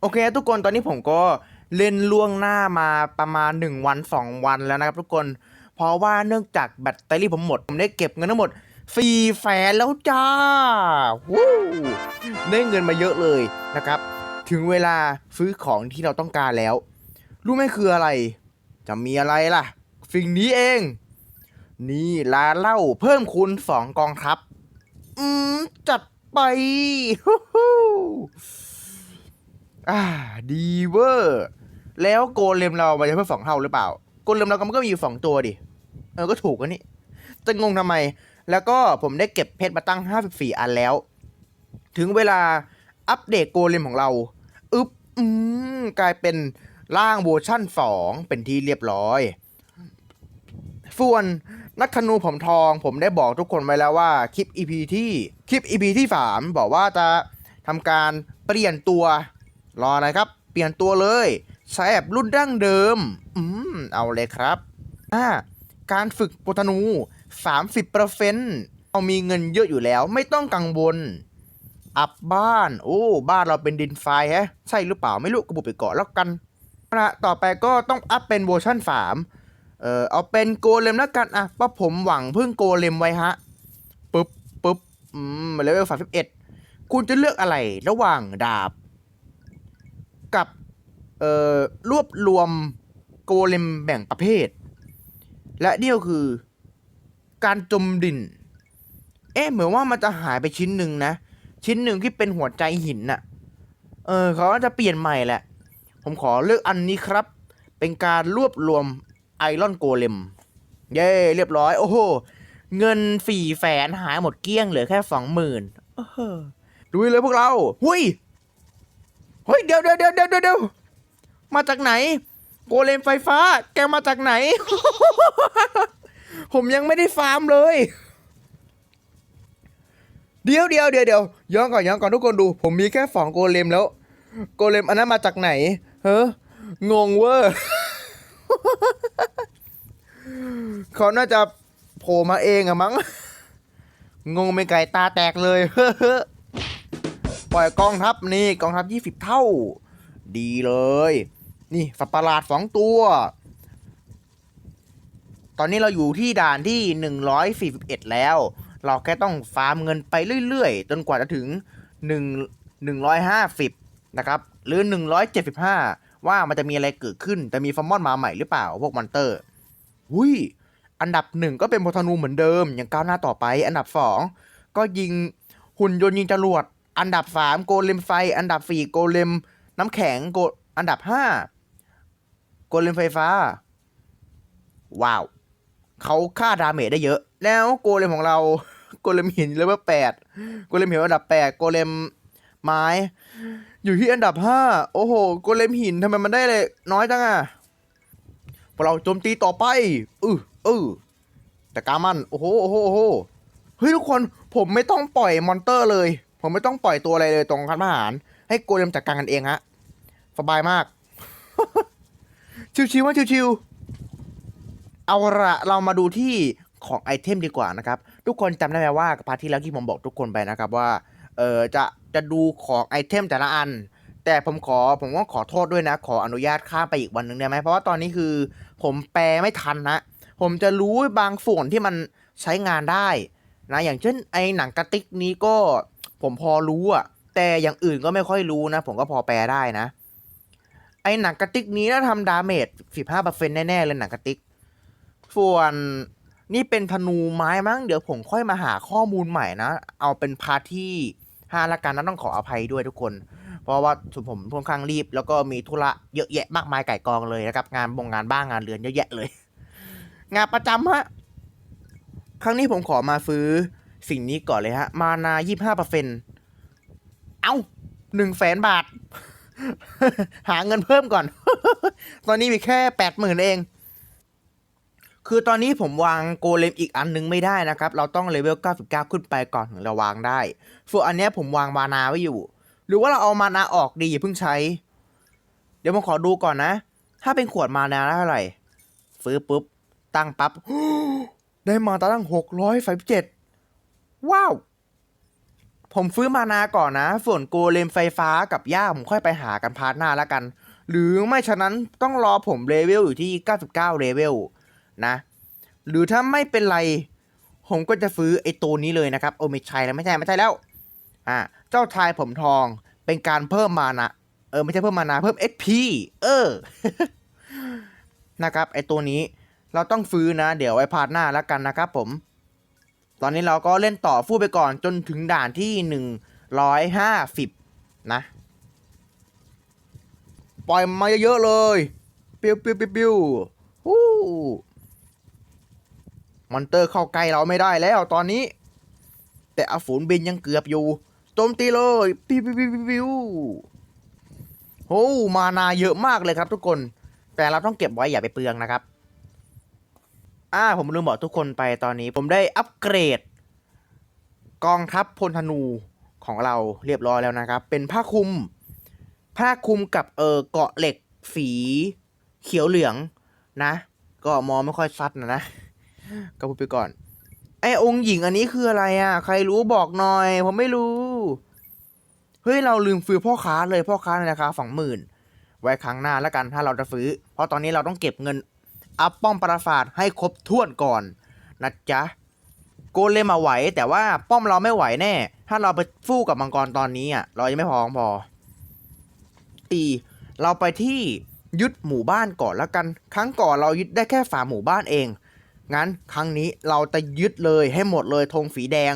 โอเค ทุกคนตอนนี้ผมก็เล่นล่วงหน้ามาประมาณ 1 วัน 2 วันแล้วนะครับทุกคน เพราะว่าเนื่องจากแบตเตอรี่ผมหมด ผมได้เก็บเงินทั้งหมด4แสนแล้วจ้าวู้ได้เงินมาเยอะเลยนะครับ ถึงเวลาซื้อของที่เราต้องการแล้ว รู้ไหมคืออะไร จะมีอะไรล่ะ สิ่งนี้เอง นี่ร้านเหล้าเพิ่มคูณสองกองทัพ อืม จัดไปฮู้ อ่าดีเวอร์ แล้วโกเลมเรามันจะเพิ่มสองเท่าหรือเปล่า โกเลมเราก็มันก็มีอยู่สองตัวดิ เออก็ถูกกันนี่จะงงทำไม แล้วก็ผมได้เก็บเพชรมาตั้ง 54 อันแล้ว ถึงเวลาอัปเดตโกเลมของเรา อึ๊บอืมกลายเป็นร่างเวอร์ชั่น 2 เป็นที่เรียบร้อย ส่วนนักธนูผมทองผมได้บอกทุกคนไว้แล้วว่าคลิป EP ที่คลิป EP ที่ 3 บอกว่าจะทำการเปลี่ยนตัว รออะไรครับ เปลี่ยนตัวเลยใช้แบบรุ่นดั้งเดิม อืม เอาเลยครับอ่าการฝึกโปรธนู 30%เรามีเงินเยอะอยู่แล้ว ไม่ต้องกังวล อัพบ้าน โอ้ บ้านเราเป็นดินไฟแฮะ ใช่หรือเปล่าไม่รู้กระบุกไปเกาะแล้วกันนะต่อไปก็ต้องอัพเป็นเวอร์ชัน3เออเอาเป็นโกเลมแล้วกันอะเพราะผมหวังพึ่งโกเลมไว้ฮะ ปึ๊บปึ๊บอืมเลเวลสามสิบเอ็ดคุณจะเลือกอะไรระหว่างดาบ เอ่อรวบรวมโกเลมแบ่งประเภท และเดียวคือ การจมดิน เอ๊ะเหมือนว่ามันจะหายไปชิ้นหนึ่งนะ ชิ้นหนึ่งที่เป็นหัวใจหินน่ะ เออเขาก็จะเปลี่ยนใหม่แหละ ผมขอเลือกอันนี้ครับ เป็นการรวบรวมไอรอนโกเลม เย้เรียบร้อย โอ้โห เงินสี่แสนหายหมดเกลี้ยงเหลือแค่สองหมื่นดูเลยพวกเรา หุยเฮ้ยเดี๋ยวเดี๋ยวเดี๋ยวเดี๋ยวเดี๋ยว มาจากไหน โกเลมไฟฟ้า แกมาจากไหน ผมยังไม่ได้ฟาร์มเลย เดี๋ยวเดี๋ยวเดี๋ยวเดี๋ยวย้อนก่อนย้อนก่อนทุกคนดู ผมมีแค่สองโกเลมแล้ว โกเลมอันนั้นมาจากไหน เฮ้งงเวอร์เขาน่าจะโผล่มาเองอะมั้ง งงเป็นไก่ตาแตกเลยปล่อยกองทัพนี่กองทัพยี่สิบเท่า ดีเลย นี่สัตว์ประหลาดสองตัว ตอนนี้เราอยู่ที่ด่านที่หนึ่งร้อยสี่สิบเอ็ดแล้ว เราแค่ต้องฟาร์มเงินไปเรื่อยๆ จนกว่าจะถึงหนึ่งหนึ่งร้อยห้าสิบนะครับ หรือหนึ่งร้อยเจ็ดสิบห้าว่ามันจะมีอะไรเกิดขึ้น จะมีฟอร์มอนมาใหม่หรือเปล่า พวกมอนเตอร์หุยอันดับหนึ่งก็เป็นโพธนูเหมือนเดิมยังก้าวหน้าต่อไป อันดับสองก็ยิงหุ่นยนต์ยิงจรวด อันดับสามโกเลมไฟ อันดับสี่โกเลมน้ำแข็งโกอันดับห้า โกเลมไฟฟ้า ว้าว เขาฆ่าดาเมจได้เยอะ แล้วโกเลมของเรา โกเลมหินเลเวลแปดโกเลมหินอันดับแปดโกเลมไม้ อยู่ที่อันดับห้าโอ้โห โกเลมหินทำไมมันได้เลย น้อยจังอะพวกเราโจมตีต่อไป อืออือแต่กามัน โอ้โหโอ้โหโอ้โหเฮ้ยทุกคนผมไม่ต้องปล่อยมอนเตอร์เลย ผมไม่ต้องปล่อยตัวอะไรเลยตรงคันทหาร ให้โกเลมจัดการกันเองฮะสบายมาก ชิวๆว่าชิวๆเอาละเรามาดูที่ของไอเทมดีกว่านะครับ ทุกคนจำได้ไหมว่าพาร์ทที่แล้วที่ผมบอกทุกคนไปนะครับว่า เออจะจะดูของไอเทมแต่ละอัน แต่ผมขอผมก็ขอโทษด้วยนะ ขออนุญาตข้ามไปอีกวันหนึ่งได้ไหมเพราะว่าตอนนี้คือ ผมแปลไม่ทันนะ ผมจะรู้บางส่วนที่มันใช้งานได้นะอย่างเช่นไอหนังกระติกนี้ก็ผมพอรู้อะแต่อย่างอื่นก็ไม่ค่อยรู้นะ ผมก็พอแปลได้นะ ไอหนังกระติกนี้น่าทำดาเมจ15%แน่ ๆ เลยหนังกระติก ส่วนนี่เป็นธนูไม้มั้ง เดี๋ยวผมค่อยมาหาข้อมูลใหม่นะ เอาเป็นพาร์ทที่ห้าละกันนะต้องขออภัยด้วยทุกคน เพราะว่าผมค่อนข้างรีบ แล้วก็มีธุระเยอะแยะมากมายไก่กองเลยนะครับ งานบงงานบ้างงานเรือนเยอะแยะเลย งานประจำฮะ ครั้งนี้ผมขอมาซื้อสิ่งนี้ก่อนเลยฮะ มานายี่ห้าเปอร์เซ็นเอ้าหนึ่งแสนบาท หาเงินเพิ่มก่อน ตอนนี้มีแค่แปดหมื่นเอง คือตอนนี้ผมวางโกเลมอีกอันนึงไม่ได้นะครับ เราต้องเลเวล 99 ขึ้นไปก่อนถึงเราวางได้ ส่วนอันเนี้ยผมวางมานาไว้อยู่ หรือว่าเราเอามานาออกดีอย่าเพิ่งใช้ เดี๋ยวผมขอดูก่อนนะ ถ้าเป็นขวดมานาเท่าไหร่ซื้อปุ๊บ ตั้งปั๊บ ได้มาตั้งหกร้อยสามเจ็ดว้าว ผมฟื้นมานาก่อนนะ ส่วนโกเลมไฟฟ้ากับย่าผมค่อยไปหากันพาร์ทหน้าแล้วกัน หรือไม่ฉะนั้นต้องรอผมเลเวลอยู่ที่ 99 เลเวลนะ หรือถ้าไม่เป็นไร ผมก็จะฟื้นไอตัวนี้เลยนะครับ โอไม่ใช่แล้วไม่ใช่ไม่ใช่แล้ว อ่าเจ้าชายผมทองเป็นการเพิ่มมานะเออไม่ใช่เพิ่มมานาเพิ่ม SP เออ นะครับไอตัวนี้เราต้องฟื้นนะ เดี๋ยวไว้พาร์ทหน้าแล้วกันนะครับผม ตอนนี้เราก็เล่นต่อฟู่ไปก่อนจนถึงด่านที่หนึ่งร้อยห้าสิบนะ ปล่อยมาเยอะๆเลย ปิ้วปิ้วปิ้วปิ้วฮู้มอนเตอร์เข้าใกล้เราไม่ได้แล้วตอนนี้ แต่อาฝูนบินยังเกือบอยู่โจมตีเลย ปิ้วปิ้วปิ้วปิ้วปิ้วโอ้มานาเยอะมากเลยครับทุกคน แต่เราต้องเก็บไว้อย่าไปเปลืองนะครับ อ่าผมลืมบอกทุกคนไปตอนนี้ ผมได้อัปเกรด กองทัพพลธนูของเราเรียบร้อยแล้วนะครับ เป็นผ้าคลุม ผ้าคลุมกับเออเกาะเหล็กสีเขียวเหลืองนะ ก็มองไม่ค่อยชัดนะนะ ก็พูดไปก่อน ไอองค์หญิงอันนี้คืออะไรอะ ใครรู้บอกหน่อย ผมไม่รู้ เฮ้ย เราลืมฟื้นพ่อค้าเลยพ่อค้าในราคาสองหมื่นไว้ครั้งหน้าแล้วกันถ้าเราจะฟื้นเพราะตอนนี้เราต้องเก็บเงิน อัพป้อมปราสาทให้ครบถ้วนก่อนนะจ๊ะโกเลมมาไหว แต่ว่าป้อมเราไม่ไหวแน่ ถ้าเราไปสู้กับมังกรตอนนี้อะเรายังไม่พอพอตีเราไปที่ยึดหมู่บ้านก่อนแล้วกัน ครั้งก่อนเรายึดได้แค่ฝาหมู่บ้านเอง งั้นครั้งนี้เราจะยึดเลยให้หมดเลยธงสีแดง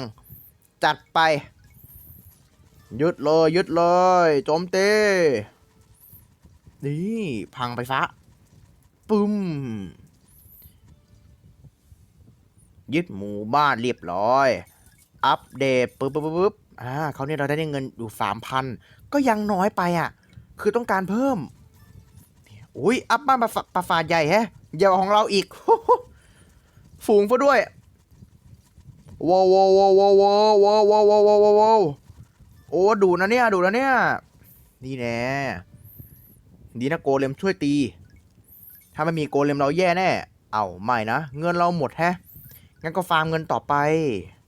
จัดไป ยึดเลยยึดเลยโจมตีนี่พังไปซะ ปึ้ม ยึดหมู่บ้านเรียบร้อย อัปเดตปึ๊บปึ๊บปึ๊บอ่าเขาเนี่ยเราได้เงินอยู่สามพันก็ยังน้อยไปอะ คือต้องการเพิ่มอุ้ยอัพบ้านปราสปราสาทใหญ่แฮะใหญ่กว่าของเราอีก ฝูงซะด้วยว้าวว้าวว้าวว้าวว้าวว้าวว้าวว้าวว้าวโอ้ดูนะเนี่ยดูนะเนี่ยนี่แน่ดีนะโกเลมช่วยตี ถ้าไม่มีโกเลมเราแย่แน่ เอาไม่นะ เงินเราหมดแฮะ งั้นก็ฟาร์มเงินต่อไป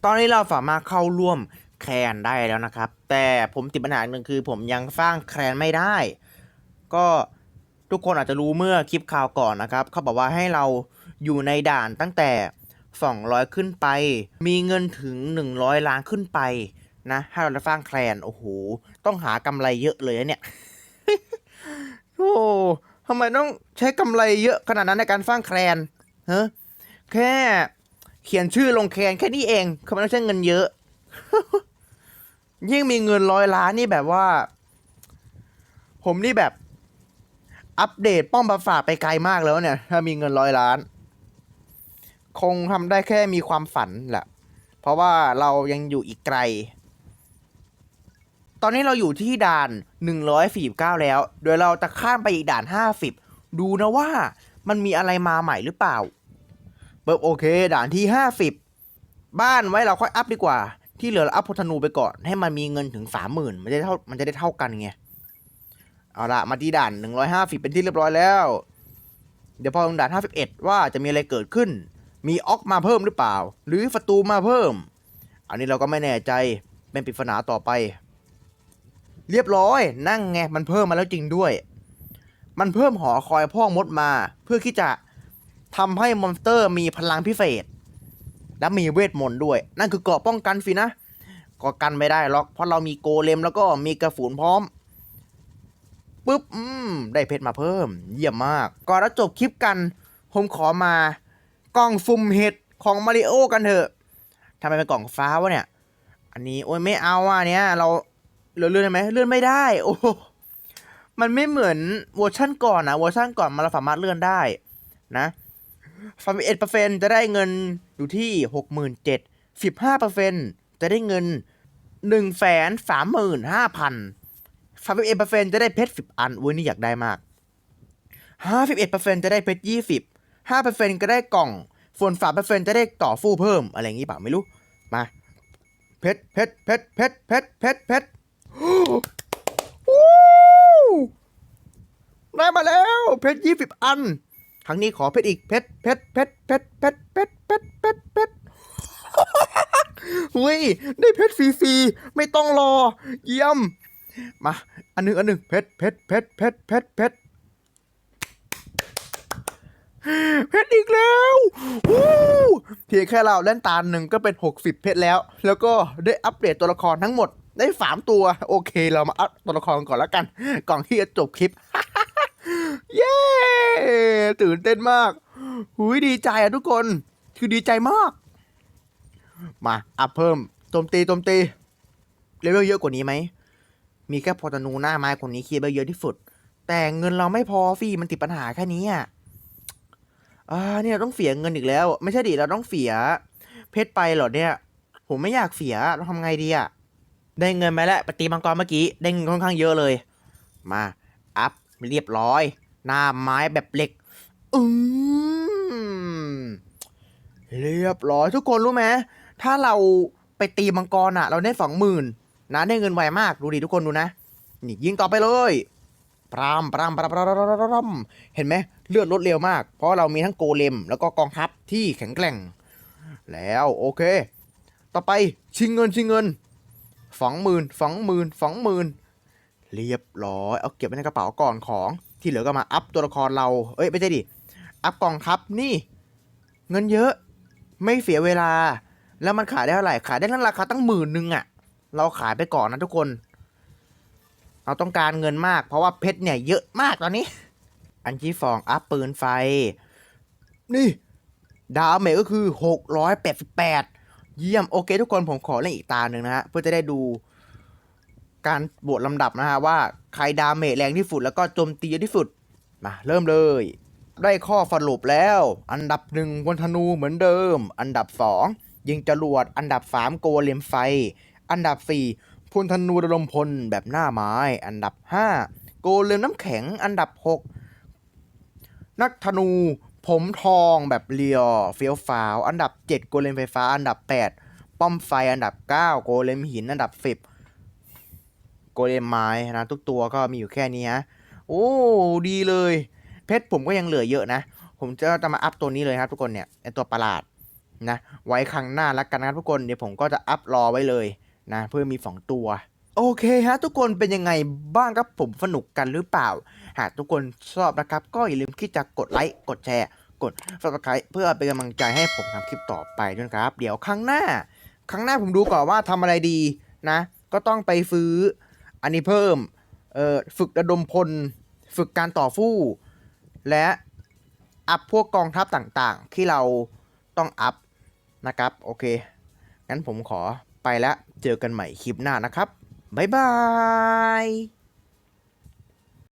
ตอนนี้เราสามารถเข้าร่วมแคลนได้แล้วนะครับ แต่ผมติดปัญหาหนึ่งคือ ผมยังสร้างแคลนไม่ได้ ก็ทุกคนอาจจะรู้เมื่อคลิปข่าวก่อนนะครับ เขาบอกว่าให้เราอยู่ในด่านตั้งแต่ 200 ขึ้นไป มีเงินถึง 100 ล้านขึ้นไปนะถ้าเราจะสร้างแคลน โอ้โห ต้องหากำไรเยอะเลยเนี่ย โอ้ ทำไมต้องใช้กำไรเยอะขนาดนั้นในการสร้างแคลนฮ้แค่เขียนชื่อลงแคนแค่นี้เองเขาไม่ต้องใช้เงินเยอะ ยิ่งมีเงินร้อยล้านนี่แบบว่า ผมนี่แบบ อัปเดตป้อมปราสาทไปไกลมากแล้วเนี่ย ถ้ามีเงินร้อยล้าน คงทำได้แค่มีความฝันแหละเพราะว่าเรายังอยู่อีกไกล ตอนนี้เราอยู่ที่ด่าน 149 แล้ว โดยเราจะข้ามไปอีกด่าน 50 ดูนะว่ามันมีอะไรมาใหม่หรือเปล่าเบิบโอเค ด่านที่ 50 บ้านไว้เราค่อยอัพดีกว่า ที่เหลือเราอัพพธนูไปก่อน ให้มันมีเงินถึง 30,000มันจะได้เท่ามันจะได้เท่ากันไง เอาละมาที่ด่าน 150 เป็นที่เรียบร้อยแล้ว เดี๋ยวพอถึงด่าน 51 ว่าจะมีอะไรเกิดขึ้น มีออกมาเพิ่มหรือเปล่า หรือศัตรูมาเพิ่ม อันนี้เราก็ไม่แน่ใจเป็นปริศนาต่อไป เรียบร้อย นั่งไง มันเพิ่มมาแล้วจริงด้วย มันเพิ่มหอคอยพ่อมดมา เพื่อที่จะทำให้มอนสเตอร์มีพลังพิเศษ และมีเวทมนต์ด้วย นั่นคือเกราะป้องกันสินะก็กันไม่ได้หรอก เพราะเรามีโกเลมแล้วก็มีกระฝูนพร้อมปุ๊บอืมได้เพชรมาเพิ่ม เยี่ยมมาก ก่อนจะจบคลิปกัน ผมขอมากล่องฟุ่มเห็ดของมาริโอกันเถอะทำไมเป็นกล่องฟ้าวะเนี่ย อันนี้โอ้ยไม่เอาอะเนี้ยเรา เลื่อนเลื่อนได้ไหมเลื่อนไม่ได้ โอ้มันไม่เหมือนเวอร์ชั่นก่อนนะเวอร์ชั่นก่อนมันเราสามารถเลื่อนได้นะสามเอ็ดเปอร์เซ็นจะได้เงินอยู่ที่หกหมื่นเจ็ดสิบห้าเปอร์เซ็นจะได้เงินหนึ่งแสนสามหมื่นห้าพันสามสิบเอ็ดเปอร์เซ็นจะได้เพชรสิบอันอุ้ยนี่อยากได้มากห้าสิบเอ็ดเปอร์เซ็นจะได้เพชรยี่สิบห้าเปอร์เซ็นก็ได้กล่อง ส่วนสามเปอร์เซ็นจะได้ต่อฟู่เพิ่มอะไรอย่างงี้เปล่าไม่รู้ มา เพชรเพชรเพชรเพชรเพชรเพชรเพชร ได้มาแล้ว เพชรยี่สิบอัน ครั้งนี้ขอเพชรอีกเพชรเพชรเพชรเพชรเพชรเพชรเพชรเพชรเพชรเฮ้ยได้เพชรฟรีๆไม่ต้องรอ เยี่ยม มา อันหนึ่งอันหนึ่งเพชรเพชรเพชรเพชรเพชรเพชรเพชรอีกแล้ววู้เพียงแค่เราเล่นตาหนึ่งก็เป็น 60 เพชรแล้ว แล้วก็ได้อัปเดตตัวละครทั้งหมด ได้สามตัว โอเค เรามาอัปตัวละครก่อนแล้วกัน ก่อนที่จะจบคลิป เย้ ตื่นเต้นมากหุยดีใจอะทุกคน คือดีใจมาก มาอัพเพิ่มโจมตีโจมตีเลเวลเยอะกว่านี้ไหม มีแค่พอตนูหน้าไม้คนนี้เคลียร์ไปเยอะที่สุด แต่เงินเราไม่พอฟรีมันติดปัญหาแค่นี้อะอ่าเนี่ยเราต้องเสียเงินอีกแล้ว ไม่ใช่ดิเราต้องเสีย เพชรไปเหรอเนี่ย ผมไม่อยากเสียเราทำไงดีอะ ได้เงินมาแล้วปตีมังกรเมื่อกี้ ได้เงินค่อนข้างเยอะเลย มา อัพเรียบร้อย หน้าไม้แบบเหล็ก อืมเรียบร้อยทุกคนรู้ไหมถ้าเราไปตีมังกรอะ เราได้สองหมื่นนะได้เงินไวมากดูดิทุกคนดูนะนี่ยิงต่อไปเลยปรามปรามปรามปรามปรามปรามปรามเห็นไหมเลือดลดเร็วมาก เพราะเรามีทั้งโกเลม แล้วก็กองทัพที่แข็งแกร่ง แล้วโอเค ต่อไปชิงเงินชิงเงิน สองหมื่นสองหมื่นสองหมื่นเรียบร้อย เอาเก็บไว้ในกระเป๋าก่อนของที่เหลือก็มาอัพตัวละครเรา เอ้ยไม่ใช่ดิ อัพกองทัพนี่ เงินเยอะ ไม่เสียเวลา แล้วมันขายได้เท่าไหร่ ขายได้ทั้งราคาตั้งหมื่นหนึ่งอะเราขายไปก่อนนะทุกคน เราต้องการเงินมาก เพราะว่าเพชรเนี่ยเยอะมากตอนนี้ อันที่ฟองอัพปืนไฟ นี่ ดาวเมจก็คือ688 เยี่ยมโอเค ทุกคนผมขอเล่นอีกตาหนึ่งนะฮะเพื่อจะได้ดูการบวกลำดับนะฮะว่าใครดาเมจแรงที่สุดแล้วก็โจมตีเยอะที่สุดมาเริ่มเลย ได้ข้อสรุปแล้ว อันดับหนึ่งบนธนูเหมือนเดิม อันดับสองยิงจรวดอันดับสามโกเลมไฟ อันดับสี่พลธนูระดมพลแบบหน้าไม้ อันดับห้าโกเลมน้ำแข็ง อันดับหกนักธนู ผมทองแบบเรียวเฟี้ยวฟ้าวอันดับเจ็ดโกเลมไฟฟ้า อันดับแปดป้อมไฟอันดับเก้าโกเลมหินอันดับสิบโกเลมไม้นะทุกตัวก็มีอยู่แค่นี้ฮะโอ้ดีเลย เพชรผมก็ยังเหลือเยอะนะ ผมจะจะมาอัพตัวนี้เลยครับทุกคนเนี่ยไอตัวประหลาดนะไว้ครั้งหน้าแล้วกันนะทุกคนเดี๋ยวผมก็จะอัพรอไว้เลยนะเพื่อมีสองตัว โอเคฮะทุกคนเป็นยังไงบ้างครับผมสนุกกันหรือเปล่า หากทุกคนชอบนะครับ ก็อย่าลืมที่จะกดไลค์กดแชร์กด subscribe เพื่อเป็นกำลังใจให้ผมทำคลิปต่อไปด้วยครับ เดี๋ยวครั้งหน้า ครั้งหน้าผมดูก่อนว่าทำอะไรดีนะ ก็ต้องไปซื้ออันนี้เพิ่มเอ่อฝึกระดมพล ฝึกการต่อสู้ และอัพพวกกองทัพต่างๆ ที่เราต้องอัพนะครับ โอเค งั้นผมขอไปแล้ว เจอกันใหม่คลิปหน้านะครับ บ๊ายบาย